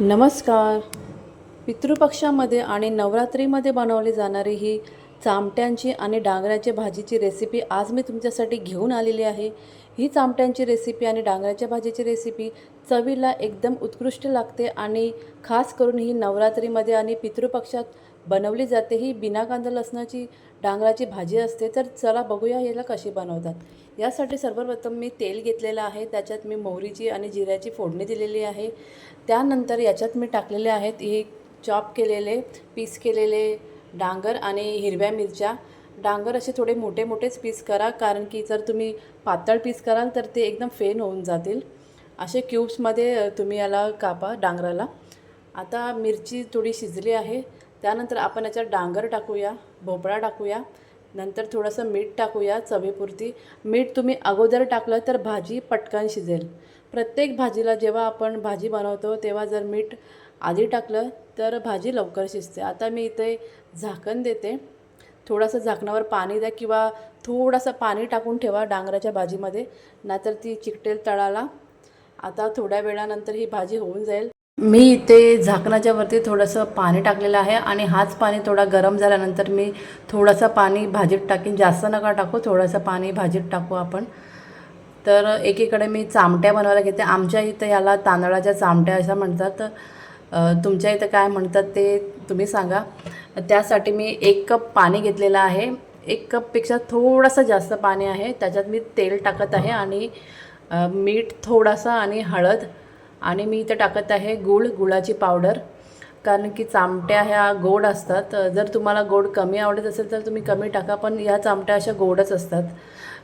नमस्कार. पितृपक्षामध्ये आणि नवरात्रीमध्ये बनवली जाणारी ही चामट्यांची आणि डांगऱ्याच्या भाजीची रेसिपी आज मी तुमच्यासाठी घेऊन आलेली आहे. ही चामट्यांची रेसिपी आणि डांगऱ्याच्या भाजीची रेसिपी चवीला एकदम उत्कृष्ट लागते आणि खास करून ही नवरात्रीमध्ये आणि पितृपक्षात बनवली जाते. ही बिना कांदा लसणाची डांगराची भाजी असते. तर चला बघूया याला कशी बनवतात. यासाठी सर्वप्रथम मी तेल घेतलेलं आहे. त्याच्यात मी मोहरीची आणि जिऱ्याची फोडणी दिलेली आहे. त्यानंतर याच्यात मी टाकलेले आहेत हे चॉप केलेले पीस केलेले डांगर आणि हिरव्या मिरच्या. डांगर असे थोडे मोठे मोठेच पीस करा. कारण की जर तुम्ही पातळ पीस कराल तर ते एकदम फेन होऊन जातील. असे क्यूब्समध्ये तुम्ही याला कापा डांगराला. आता मिरची थोडी शिजली आहे. त्यानंतर आपण याच्यात डांगर टाकूया भोपळा टाकूया नंतर थोडंसं मीठ टाकूया चवीपुरती. मीठ तुम्ही अगोदर टाकलं तर भाजी पटकन शिजेल. प्रत्येक भाजीला जेव्हा आपण भाजी बनवतो तेव्हा जर मीठ आधी टाकलं तर भाजी लवकर शिजते. आता मी इथे झाकण देते. थोडंसं झाकणावर पाणी द्या किंवा थोडंसं पाणी टाकून ठेवा डांगराच्या भाजीमध्ये नाहीतर ती चिकटेल तळाला. आता थोड्या वेळानंतर ही भाजी होऊन जाईल. मी इथे झाकणाच्या वरती थोडंसं पाणी टाकलेलं आहे आणि हाच पाणी थोडा गरम झाल्यानंतर मी थोडंसं पाणी भाजीत टाकीन. जास्त नका टाकू थोडंसं पाणी भाजीत टाकू आपण. तर एकीकडे मी चामट्या बनवायला घेते. आमच्या इथं याला तांदळाच्या चामट्या अशा म्हणतात. तुमच्या इथं काय म्हणतात ते तुम्ही सांगा. त्यासाठी मी एक कप पाणी घेतलेलं आहे. एक कपपेक्षा थोडंसं जास्त पाणी आहे. त्याच्यात मी तेल टाकत आहे आणि मीठ थोडासा आणि हळद आणि मी इथं टाकत आहे गूळ गुळाची पावडर. कारण की चामट्या ह्या गोड असतात. जर तुम्हाला गोड कमी आवडत असेल तर तुम्ही कमी टाका पण ह्या चामट्या अशा गोडच असतात.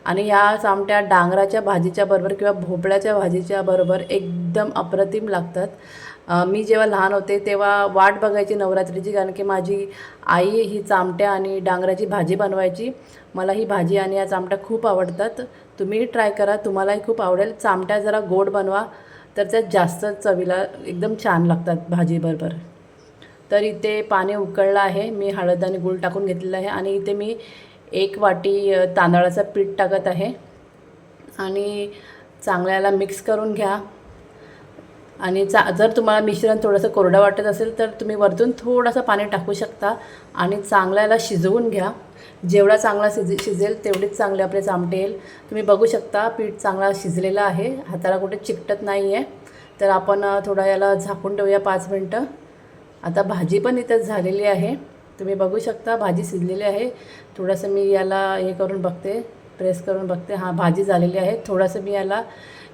आणि ह्या चामट्या डांगराच्या भाजीच्या बरोबर किंवा भोपळ्याच्या भाजीच्या बरोबर एकदम अप्रतिम लागतात. मी जेव्हा लहान होते तेव्हा वाट बघायची नवरात्रीची कारण की माझी आई ही चामट्या आणि डांगराची भाजी बनवायची. मला ही भाजी आणि या चामट्या खूप आवडतात. तुम्ही ट्राय करा तुम्हालाही खूप आवडेल. चामट्या जरा गोड बनवा. तर त्या जास्त चवीला एकदम छान लागतात भाजीबरोबर तर इथे पाणी उकळलं आहे मी हळद आणि गूळ टाकून घेतलेलं आहे आणि इथे मी एक वाटी तांदळाचं पीठ टाकत आहे. आणि चांगल्याला मिक्स करून घ्या. आणि चा जर तुम्हाला मिश्रण थोडंसं कोरडं वाटत असेल तर तुम्ही वरतून थोडंसं पाणी टाकू शकता आणि चांगल्याला शिजवून घ्या. जेवढा चांगला शिज शिजेल तेवढीच चांगले आपले चामटे येईल. तुम्ही बघू शकता पीठ चांगला शिजलेलं आहे हाताला कुठे चिकटत नाही आहे तर आपण थोडा याला झाकून ठेवूया पाच मिनटं. आता भाजी पण इथं झालेली आहे. तुम्ही बघू शकता भाजी शिजलेली आहे. थोडंसं मी याला हे करून बघते प्रेस करून बघते. हां भाजी झालेली आहे. थोडंसं मी याला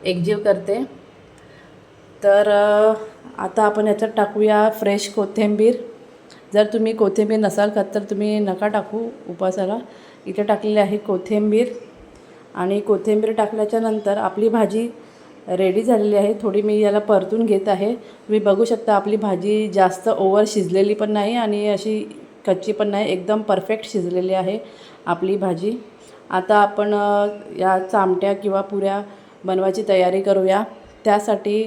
एकजीव करते. तर आता आपण याच्यात टाकूया फ्रेश कोथिंबीर. जर तुम्ही कोथिंबीर नसाल खात तर तुम्ही नका टाकू उपासाला. इथे टाकलेली आहे कोथिंबीर. आणि कोथिंबीर टाकल्याच्या नंतर आपली भाजी रेडी झालेली आहे. थोडी मी याला परतून घेत आहे. तुम्ही बघू शकता आपली भाजी जास्त ओव्हर शिजलेली पण नाही आणि अशी कच्ची पण नाही. एकदम परफेक्ट शिजलेली आहे आपली भाजी. आता आपण या चामट्या किंवा पुऱ्या बनवायची तयारी करूया. त्यासाठी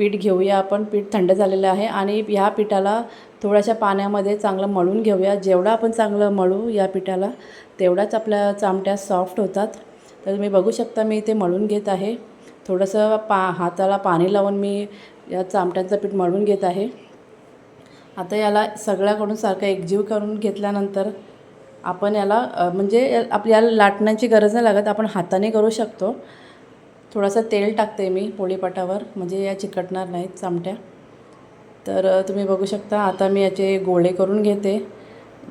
पीठ घेऊया आपण. पीठ थंड झालेलं आहे आणि ह्या पिठाला थोड्याशा पाण्यामध्ये चांगलं मळून घेऊया. जेवढं आपण चांगलं मळू या पिठाला तेवढ्याच आपल्या चामट्या सॉफ्ट होतात. तर तुम्ही बघू शकता मी इथे मळून घेत आहे. थोडंसं पा हाताला पाणी लावून मी या चामट्यांचं पीठ मळून घेत आहे. आता याला सगळ्याकडून सारखं एकजीव करून घेतल्यानंतर आपण याला म्हणजे या- आपल्याला लाटण्याची गरज नाही लागत आपण हाताने करू शकतो. थोडंसं तेल टाकते मी पोळीपाटावर म्हणजे या चिकटणार नाहीत चामट्या. तर तुम्ही बघू शकता आता मी याचे गोळे करून घेते.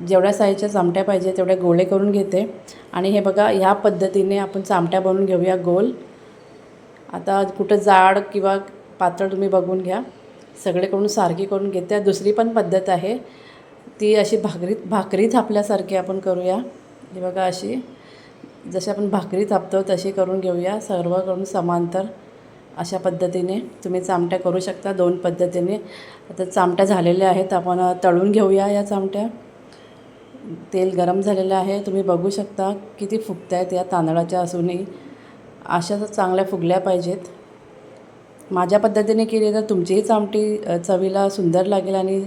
जेवढ्या साईजच्या चामट्या पाहिजे तेवढ्या गोळे करून घेते. आणि हे बघा ह्या पद्धतीने आपण चामट्या बनवून घेऊया गोल. आता कुठं जाड किंवा पातळ तुम्ही बघून घ्या. सगळेकडून सारखी करून घेते. दुसरी पण पद्धत आहे. ती अशी भाकरी भाकरी थापल्यासारखी आपण करूया. हे बघा अशी. जशी आपण भाकरी थापतो तशी करून घेऊया. सर्व करून समांतर अशा पद्धतीने तुम्ही चामट्या करू शकता दोन पद्धतीने. आता चामट्या झालेल्या आहेत आपण तळून घेऊया या चामट्या. तेल गरम झालेलं आहे. तुम्ही बघू शकता किती फुगत आहेत या तांदळाच्या असूनही. अशा तर चांगल्या फुगल्या पाहिजेत. माझ्या पद्धतीने केली तर तुमचीही चामटी चवीला सुंदर लागेल आणि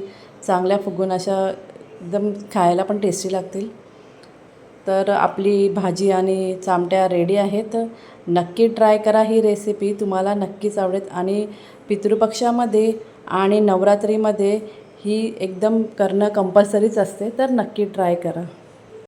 चांगल्या फुगून अशा एकदम खायला पण टेस्टी लागतील. तर आपली भाजी आणि चामट्या रेडी आहेत. नक्की ट्राय करा ही रेसिपी तुम्हाला नक्कीच आवडेल. आणि पितृपक्षामध्ये आणि नवरात्रीमध्ये ही एकदम करणं कंपल्सरीच असते तर नक्की ट्राय करा.